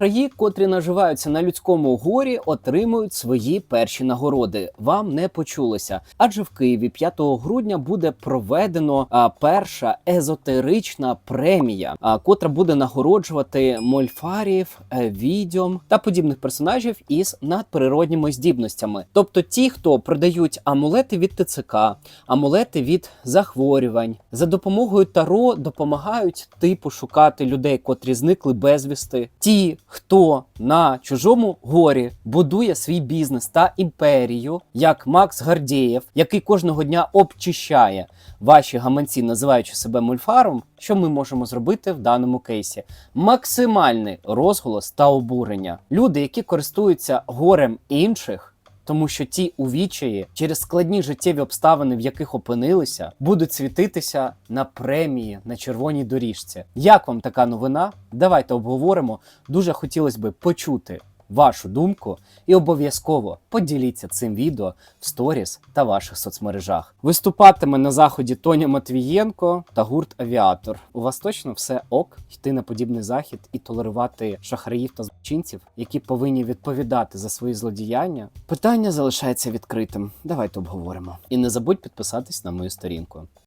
Шахраї, котрі наживаються на людському горі, отримують свої перші нагороди. Вам не почулося, адже в Києві 5 грудня буде проведено а, перша езотерична премія, а, котра буде нагороджувати мольфарів, е, відьом та подібних персонажів із надприродніми здібностями. Тобто ті, хто продають амулети від ТЦК, амулети від захворювань, за допомогою таро допомагають типу шукати людей, котрі зникли безвісти. Ті, хто на чужому горі будує свій бізнес та імперію, як Макс Гардієв, який кожного дня обчищає ваші гаманці, називаючи себе мульфаром. Що ми можемо зробити в даному кейсі? Максимальний розголос та обурення. Люди, які користуються горем інших. Тому що ті увічаї через складні життєві обставини, в яких опинилися, будуть світитися на премії на червоній доріжці. Як вам така новина? Давайте обговоримо. Дуже хотілося би почути вашу думку і обов'язково поділіться цим відео в сторіс та ваших соцмережах. Виступатиме на заході Тоня Матвієнко та гурт Авіатор. У вас точно все ок йти на подібний захід і толерувати шахраїв та злочинців, які повинні відповідати за свої злодіяння. Питання залишається відкритим. Давайте обговоримо. І не забудь підписатись на мою сторінку.